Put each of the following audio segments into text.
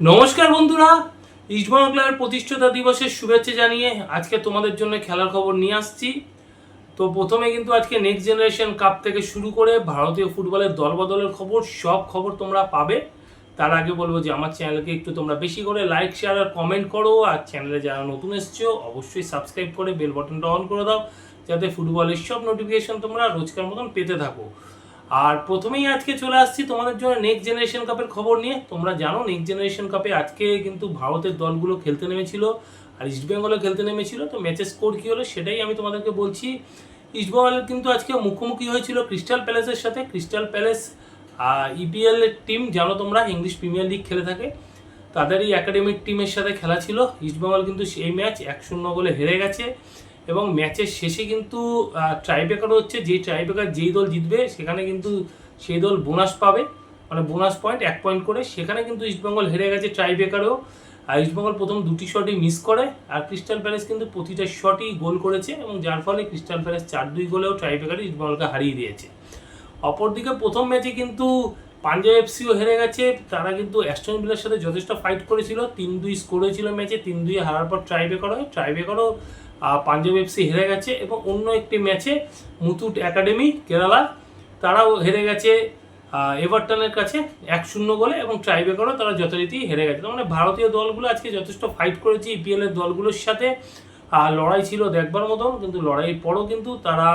নমস্কার বন্ধুরা ইস্টবেঙ্গল ক্লাবের প্রতিষ্ঠাতা দিবসের শুভেচ্ছা জানিয়ে আজকে তোমাদের জন্য খেলার খবর নিয়ে আসছি। তো প্রথমে কিন্তু আজকে নেক্সট জেনারেশন কাপ থেকে শুরু করে ভারতীয় ফুটবলের দলবদলের খবর, সব খবর তোমরা পাবে। তার আগে বলব যে আমার চ্যানেলকে একটু তোমরা বেশি করে লাইক শেয়ার আর কমেন্ট করো। আর চ্যানেলে যারা নতুন এসছো, অবশ্যই সাবস্ক্রাইব করে বেল বাটনটা অন করে দাও, যাতে ফুটবলের সব নোটিফিকেশন তোমরা রোজকার মতন পেতে থাকো। আর প্রথমেই আজকে চলে আসছি তোমাদের জন্য নেক্সট জেনারেশন কাপের খবর নিয়ে। তোমরা জানো নেক্সট জেনারেশন কাপে আজকে কিন্তু ভারতের দলগুলো খেলতে নেমেছিল আর ইস্টবেঙ্গলও খেলতে নেমেছিল। তো ম্যাচের স্কোর কী হলো সেটাই আমি তোমাদেরকে বলছি। ইস্টবেঙ্গলের কিন্তু আজকে মুখোমুখি হয়েছিল ক্রিস্টাল প্যালেসের সাথে। ক্রিস্টাল প্যালেস ইপিএল টিম জানো তোমরা ইংলিশ প্রিমিয়ার লিগ খেলে থাকে। তাদেরই একাডেমিক টিমের সাথে খেলা ছিল। ইস্টবেঙ্গল কিন্তু সেই ম্যাচ এক শূন্য গোলে হেরে গেছে। এবং ম্যাচের শেষে কিন্তু ট্রাইবেকার হচ্ছে যেই ট্রাইবেকার যেই দল জিতবে, সেখানে কিন্তু সেই দল বোনাস পাবে। মানে বোনাস পয়েন্ট এক পয়েন্ট করে। সেখানে কিন্তু ইস্টবেঙ্গল হেরে গেছে ট্রাইবেকারেও আর ইস্টবেঙ্গল প্রথম দুটি শটই মিস করে। আর ক্রিস্টাল প্যালেস কিন্তু প্রতিটা শটই গোল করেছে এবং যার ফলে ক্রিস্টাল প্যালেস চার দুই গোলেও ট্রাইবেকারে ইস্টবেঙ্গলকে হারিয়ে দিয়েছে। অপরদিকে প্রথম ম্যাচে কিন্তু পাঞ্জাব এফসিও হেরে গেছে। তারা কিন্তু অ্যাস্টন ভিলার সাথে যথেষ্ট ফাইট করেছিল। তিন দুই স্কোর হয়েছিল ম্যাচে তিন দুই হারার পর ট্রাইবেকার হয় ট্রাইবেকারও পাঞ্জাব এফসি হেরে গেছে এবং অন্য একটি ম্যাচে মুথুট একাডেমি, কেরালা, তারাও হেরে গেছে এভারটনের কাছে এক শূন্য গোলে এবং ট্রাইবেকারও তারা যথারীতি হেরে গেছে। মানে ভারতীয় দলগুলো আজকে যথেষ্ট ফাইট করেছে ইপিএল এর দলগুলোর সাথে। লড়াই ছিল দেখবার মতন, কিন্তু লড়াইয়ের পরও কিন্তু তারা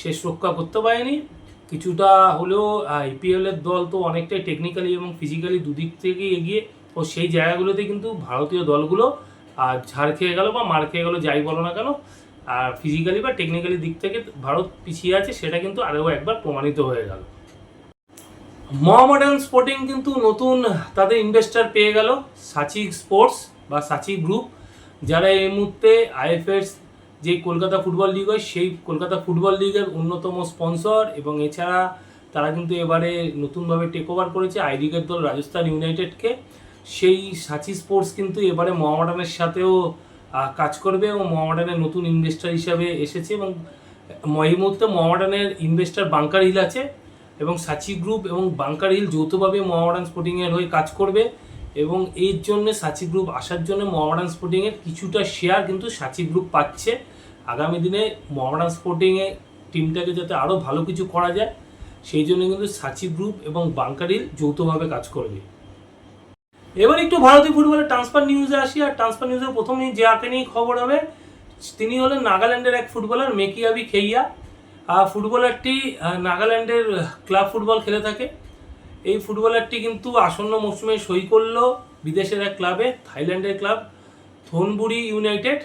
শেষ রক্ষা করতে পারেনি। কিছুটা হলেও আইপিএল এর দল তো অনেকটাই টেকনিক্যালি এবং ফিজিক্যালি দুদিক থেকে এগিয়ে, ও সেই জায়গাগুলোতে কিন্তু ভারতীয় দলগুলো আর ঝাড় খেয়ে গেল বা মার খেয়ে গেল, যাই বলো না কেন, আর ফিজিক্যালি বা টেকনিক্যালি দিক থেকে ভারত পিছিয়ে আছে, সেটা কিন্তু আরও একবার প্রমাণিত হয়ে গেল। মোহামেডান স্পোর্টিং কিন্তু নতুন তাদের ইনভেস্টার পেয়ে গেল, সাচি স্পোর্টস বা সাচি গ্রুপ যারা এই মুহূর্তে আইএফএস যে কলকাতা ফুটবল লিগ হয়, সেই কলকাতা ফুটবল লিগের অন্যতম স্পন্সর এবং এছাড়া তারা কিন্তু এবারে নতুনভাবে টেক ওভার করেছে আই লিগের দল রাজস্থান ইউনাইটেডকে সেই সাচি স্পোর্টস কিন্তু এবারে মোহামেডানের সাথেও কাজ করবে এবং মোহামেডানের নতুন ইনভেস্টার হিসাবে এসেছে এবং এই মুহূর্তে মোহামেডানের ইনভেস্টার বাংকার হিল আছে এবং সাচি গ্রুপ এবং বাংকার হিল যৌথভাবে মোহামেডান স্পোর্টিংয়ের হয়ে কাজ করবে এবং এর জন্য সাচি গ্রুপ আসার জন্য মোহামেডান স্পোর্টিংয়ের কিছুটা শেয়ার কিন্তু সাচি গ্রুপ পাচ্ছে। আগামী দিনে মোহামেডান স্পোর্টিংয়ে টিমটাকে যাতে আরও ভালো কিছু করা যায়, সেই জন্য কিন্তু সাচি গ্রুপ এবং বাংকার হিল যৌথভাবে কাজ করবে। এবার একটু ভারতীয় ফুটবলের ট্রান্সফার নিউজে আসি, আর ট্রান্সফার নিউজের প্রথমেই যাকে নিয়ে খবর হবে, তিনি হলেন নাগাল্যান্ডের এক ফুটবলার, মেকিয়াবি খেইয়া। আর ফুটবলারটি নাগাল্যান্ডের ক্লাব ফুটবল খেলে থাকে। এই ফুটবলারটি কিন্তু আসন্ন মৌসুমে সই করল বিদেশের এক ক্লাবে থাইল্যান্ডের ক্লাব থনবুরি ইউনাইটেড।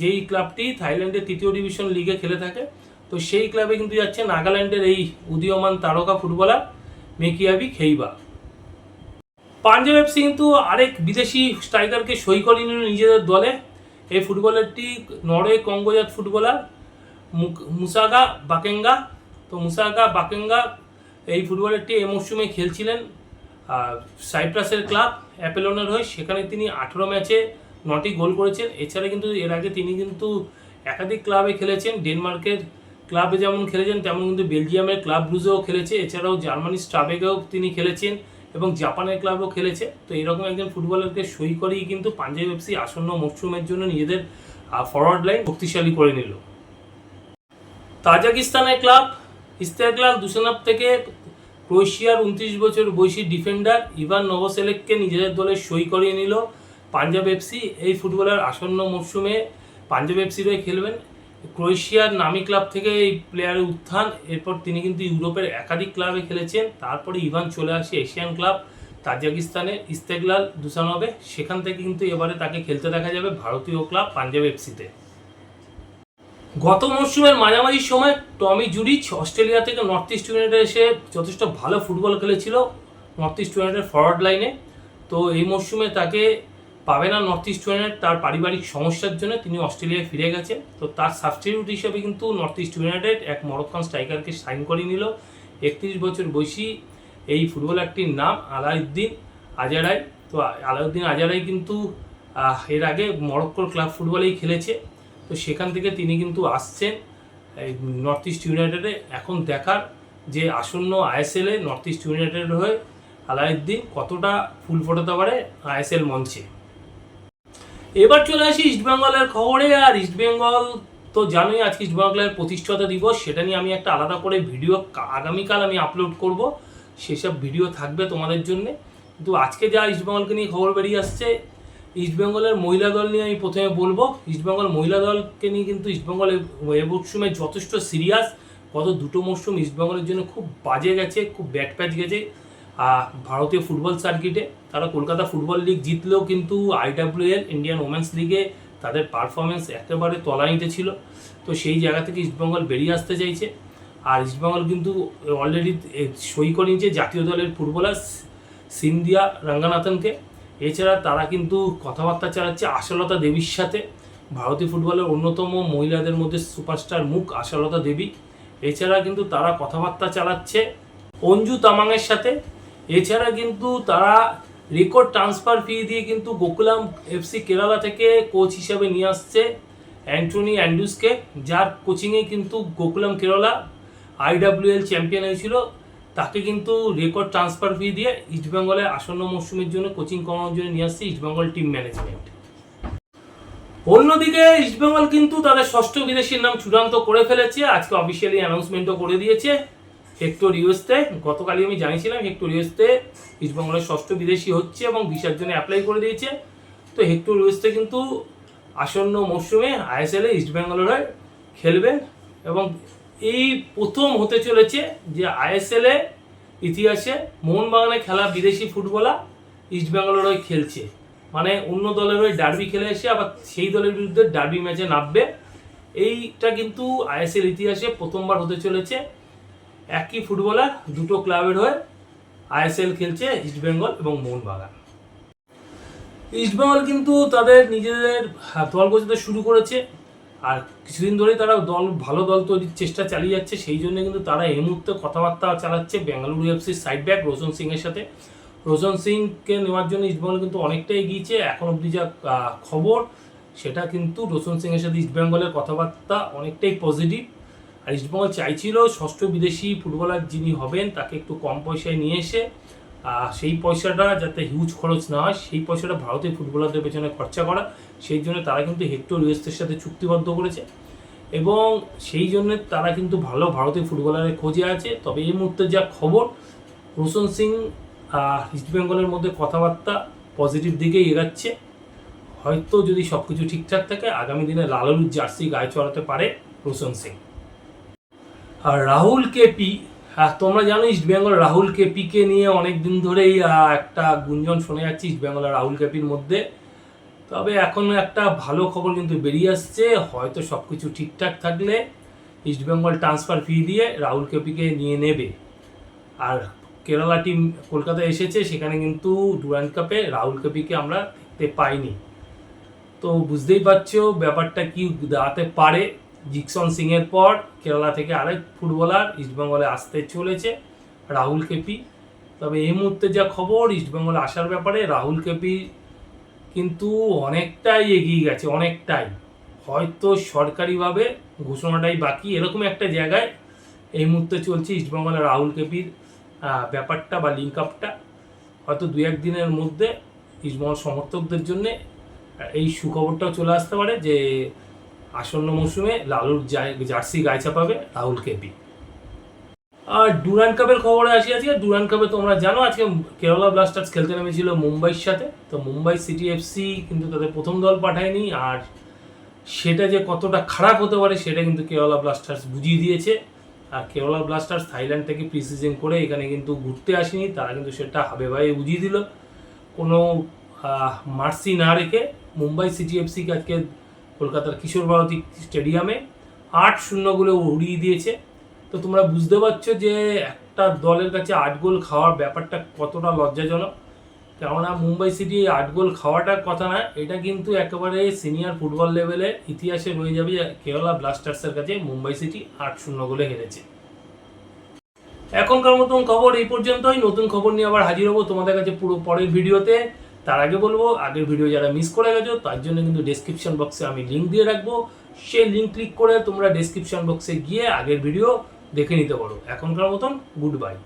যেই ক্লাবটি থাইল্যান্ডের তৃতীয় ডিভিশন লিগে খেলে থাকে। তো সেই ক্লাবে কিন্তু যাচ্ছে নাগাল্যান্ডের এই উদীয়মান তারকা ফুটবলার, মেকিয়াবি খেইবা। পাঞ্জাব এফসি কিন্তু আরেক বিদেশি স্ট্রাইকারকে সই করে নিল নিজেদের দলে। এই ফুটবলারটি নরওয়ে কঙ্গোজাত ফুটবলার মুসাগা বাকেঙ্গা। তো মুসাগা বাকেঙ্গা, এই ফুটবলারটি এই মরশুমে খেলছিলেন সাইপ্রাসের ক্লাব অ্যাপেলনের হয়ে। সেখানে তিনি আঠেরো ম্যাচে নটি গোল করেছেন। এছাড়া কিন্তু এর আগে তিনি কিন্তু একাধিক ক্লাবে খেলেছেন। ডেনমার্কের ক্লাবে যেমন খেলেছেন, তেমন কিন্তু বেলজিয়ামের ক্লাব ব্রুজেও খেলেছে। এছাড়াও জার্মানির স্টাবেগেও তিনি খেলেছেন। এবং জাপানের ক্লাবও খেলেছে। তো এরকম একজন ফুটবলারকে সই করেই কিন্তু পাঞ্জাব এফসি আসন্ন মরশুমের জন্য নিজেদের ফরওয়ার্ড লাইন শক্তিশালী করে নিল। তাজাকিস্তানের ক্লাব ইস্তেকলাল দুসেনাব থেকে ক্রোয়েশিয়ার উনত্রিশ বছর বয়সী ডিফেন্ডার ইভান নভোসেলেককে নিজেদের দলে সই করিয়ে নিল পাঞ্জাব এফসি এই ফুটবলার আসন্ন মরশুমে পাঞ্জাব এফসির হয়ে খেলবেন। ক্রোয়েশিয়ার নামি ক্লাব থেকে এই প্লেয়ারের উত্থান, এরপর তিনি কিন্তু ইউরোপের একাধিক ক্লাবে খেলেছেন। তারপরে ইভান চলে আসে এশিয়ান ক্লাব, তাজিকিস্তানের ইস্তেকলাল দুসানবে। সেখান থেকে কিন্তু এবারে তাকে খেলতে দেখা যাবে ভারতীয় ক্লাব পাঞ্জাব এফসিতে। গত মরশুমের মাঝামাঝি সময় টমি জুরিচ অস্ট্রেলিয়া থেকে নর্থ ইস্ট ইউনাইটেড এসে যথেষ্ট ভালো ফুটবল খেলেছিল নর্থ ইস্ট ইউনাইটেড ফরওয়ার্ড লাইনে। তো এই মরশুমে তাকে পাবে না নর্থ ইস্ট ইউনাইটেড তার পারিবারিক সমস্যার জন্য তিনি অস্ট্রেলিয়ায় ফিরে গেছে। তো তার সাবস্টিটিউট হিসেবে কিন্তু নর্থ ইস্ট ইউনাইটেড এক মরক্কান স্ট্রাইকারকে সাইন করে নিল। একত্রিশ বছর বয়সী এই ফুটবলারটির নাম আলাউদ্দিন আজারাই। তো আলাউদ্দিন আজারাই কিন্তু এর আগে মরক্কোর ক্লাব ফুটবলেই খেলেছে। তো সেখান থেকে তিনি কিন্তু আসছেন নর্থ ইস্ট ইউনাইটেডে এখন দেখার যে আসন্ন আইএসএলে নর্থ ইস্ট ইউনাইটেড হয়ে আলাউদ্দিন কতটা ফুল ফোটাতে পারে আইএসএল মঞ্চে। এবার চলে আসি ইস্টবেঙ্গলের খবরে, আর ইস্টবেঙ্গল তো জানোই আজকে ইস্টবেঙ্গলের প্রতিষ্ঠাতা দিবস, সেটা নিয়ে আমি একটা আলাদা করে ভিডিও আগামীকাল আমি আপলোড করব। সেসব ভিডিও থাকবে তোমাদের জন্যে। কিন্তু আজকে যা ইস্টবেঙ্গলকে নিয়ে খবর বেরিয়ে আসছে ইস্টবেঙ্গলের মহিলা দল নিয়ে আমি প্রথমে বলব। ইস্টবেঙ্গল মহিলা দলকে নিয়ে কিন্তু ইস্টবেঙ্গল এ- মরশুমে যথেষ্ট সিরিয়াস গত দুটো মরশুম ইস্টবেঙ্গলের জন্য খুব বাজে গেছে, খুব ব্যাট প্যাচ গেছে। ভারতীয় ফুটবল সার্কিটে তারা কলকাতা ফুটবল লিগ জিতলেও কিন্তু আইডাব্লিউএল ইন্ডিয়ান ওমেন্স লিগে তাদের পারফরমেন্স একেবারে তলানিতে ছিল। তো সেই জায়গা থেকে ইস্টবেঙ্গল বেরিয়ে আসতে চাইছে। আর ইস্টবেঙ্গল কিন্তু অলরেডি সই করে নিয়েছে জাতীয় দলের ফুটবলার সিন্ধিয়া রঙ্গনাথনকে। এছাড়া তারা কিন্তু কথাবার্তা চালাচ্ছে আশালতা দেবীর সাথে। ভারতীয় ফুটবলের অন্যতম মহিলাদের মধ্যে সুপারস্টার মুখ আশালতা দেবী। এছাড়া কিন্তু তারা কথাবার্তা চালাচ্ছে অঞ্জু তামাংয়ের সাথে। এছাড়া কিন্তু তারা রেকর্ড ট্রান্সফার ফি দিয়ে কিন্তু গোকুলাম এফসি কেরালা থেকে কোচ হিসাবে নিয়ে আসছে অ্যান্টনি অ্যান্ডুসকে, যার কোচিংয়ে কিন্তু গোকুলাম কেরালা আইডাব্লিউএল চ্যাম্পিয়ন হয়েছিল। তাকে কিন্তু রেকর্ড ট্রান্সফার ফি দিয়ে ইস্টবেঙ্গলে আসন্ন মরশুমের জন্য কোচিং করানোর জন্য নিয়ে আসছে ইস্টবেঙ্গল টিম ম্যানেজমেন্ট অন্যদিকে ইস্টবেঙ্গল কিন্তু তাদের ষষ্ঠ বিদেশির নাম চূড়ান্ত করে ফেলেছে। আজকে অফিসিয়ালি অ্যানাউন্সমেন্টও করে দিয়েছে। হেক্টর ইউএসতে, গতকালই আমি জানিয়েছিলাম হেক্টর ইউএসতে ইস্টবেঙ্গলের ষষ্ঠ বিদেশি হচ্ছে এবং ভিসার জন্য অ্যাপ্লাই করে দিয়েছে। তো হেক্টর ইউএসতে কিন্তু আসন্ন মরশুমে আইএসএলে ইস্টবেঙ্গলের হয়ে খেলবেন এবং এই প্রথম হতে চলেছে যে আইএসএলে ইতিহাসে মোহনবাগানে খেলা বিদেশি ফুটবলার ইস্টবেঙ্গলের হয়ে খেলছে। মানে অন্য দলের হয়ে ডার্বি খেলে এসে আবার সেই দলের বিরুদ্ধে ডার্বি ম্যাচে নামবে। এইটা কিন্তু আইএসএল ইতিহাসে প্রথমবার হতে চলেছে। একই ফুটবলার দুটো ক্লাবের হয়ে আইএসএল খেলছে ইস্টবেঙ্গল এবং মোহনবাগান। ইস্টবেঙ্গল কিন্তু তাদের নিজেদের দল গোছাতে শুরু করেছে আর কিছুদিন ধরেই তারা দল, ভালো দল তৈরির চেষ্টা চালিয়ে যাচ্ছে। সেই জন্য কিন্তু তারা এই মুহূর্তে কথাবার্তা চালাচ্ছে বেঙ্গালুরু এফসির সাইড ব্যাক রোশন সিং এর সাথে। রোশন সিংকে নেওয়ার জন্য ইস্টবেঙ্গল কিন্তু অনেকটাই এগিয়েছে। এখন অবধি যা খবর, সেটা কিন্তু রোশন সিং এর সাথে ইস্টবেঙ্গলের কথাবার্তা অনেকটাই পজিটিভ ইস্টবেঙ্গল চাইছিল ষষ্ঠ বিদেশি ফুটবলার যিনি হবেন, তাকে একটু কম পয়সায় নিয়ে এসে সেই পয়সাটা যাতে হিউজ খরচ না হয়, সেই পয়সাটা ভারতীয় ফুটবলারদের পেছনে খরচা করা। সেই জন্য তারা কিন্তু হেক্টর ইউএসের সাথে চুক্তিবদ্ধ করেছে এবং সেই জন্য তারা কিন্তু ভালো ভারতীয় ফুটবলারের খোঁজে আছে। তবে এই মুহূর্তে যা খবর রোশন সিং ইস্টবেঙ্গলের মধ্যে কথাবার্তা পজিটিভ দিকেই এগাচ্ছে। হয়তো যদি সব কিছু ঠিকঠাক থাকে, আগামী দিনে লালুর জার্সি গায়ে চড়াতে পারে রোশন সিং। আর রাহুল কেপি হ্যাঁ তোমরা জানো ইস্ট বেঙ্গল রাহুল কেপিকে নিয়ে অনেক দিন ধরেই একটা গুঞ্জন শোনা যাচ্ছে ইস্ট বেঙ্গল আর রাহুল কেপির মধ্যে। তবে এখন একটা ভালো খবর কিন্তু বেরিয়ে আসছে, হয়তো সব কিছু ঠিকঠাক থাকলে ইস্ট বেঙ্গল ট্রান্সফার ফি দিয়ে রাহুল কেপিকে নিয়ে নেবে। আর কেরালা টিম কলকাতায় এসেছে, সেখানে কিন্তু ডুরান্ড কাপে রাহুল কেপিকে আমরা দেখতে পাইনি। তো বুঝতেই পারছ ব্যাপারটা কি দাঁড়াতে পারে। জিকসন সিং এর পর কেরালা থেকে আরেক ফুটবলার ইস্টবেঙ্গলে আসতে চলেছে, রাহুল কেপি। তবে এই মুহূর্তে যা খবর ইস্টবেঙ্গলে আসার ব্যাপারে রাহুল কেপি কিন্তু অনেকটাই এগিয়ে গেছে, অনেকটাই। হয়তো সরকারিভাবে ঘোষণাটাই বাকি, এরকম একটা জায়গায় এই মুহূর্তে চলছে ইস্টবেঙ্গলের রাহুল কেপির ব্যাপারটা বা লিঙ্ক আপটা হয়তো দু এক দিনের মধ্যে ইস্টবেঙ্গল সমর্থকদের জন্যে এই সুখবরটাও চলে আসতে পারে যে আসন্ন মৌসুমে লালুর জার্সি গায়ে চাপাবে রাহুল কেপি। আর ডুরান কাপের খবরে আসি আজকে। ডুরান কাপে তোমরা জানো, আজকে কেরালা ব্লাস্টার্স খেলতে নেমেছিল মুম্বাইয়ের সাথে। তো মুম্বাই সিটি এফসি কিন্তু তাদের প্রথম দল পাঠায়নি, আর সেটা যে কতটা খারাপ হতে পারে সেটা কিন্তু কেরালা ব্লাস্টার্স বুঝিয়ে দিয়েছে। আর কেরালা ব্লাস্টার্স থাইল্যান্ড থেকে প্রিসিজন করে এখানে কিন্তু ঘুরতে আসেনি, তারা কিন্তু সেটা হাবে ভাবে বুঝিয়ে দিল। কোনো মার্সি না রেখে মুম্বাই সিটি এফসিকে আজকে কলকাতার কিশোর ভারতী স্টেডিয়ামে আট শূন্যগুলো উড়িয়ে দিয়েছে। তো তোমরা বুঝতে পারছ যে একটা দলের কাছে আট গোল খাওয়ার ব্যাপারটা কতটা লজ্জাজনক। কেননা মুম্বাই সিটি আট গোল খাওয়াটার কথা না, এটা কিন্তু একেবারে সিনিয়র ফুটবল লেভেলে ইতিহাসে রয়ে যাবে যে কেরালা ব্লাস্টার্সের কাছে মুম্বাই সিটি আট শূন্য গোলে হেরেছে। এখনকার মতন খবর এই পর্যন্তই। নতুন খবর নিয়ে আবার হাজির হব তোমাদের কাছে পুরো পরের ভিডিওতে। তার আগে বলব, আগের ভিডিও যারা মিস করে গেছো, তার জন্য কিন্তু ডেসক্রিপশন বক্সে আমি লিঙ্ক দিয়ে রাখব। সেই লিঙ্ক ক্লিক করে তোমরা ডেসক্রিপশন বক্সে গিয়ে আগের ভিডিও দেখে নিতে পারো। এখনকার মতন গুড বাই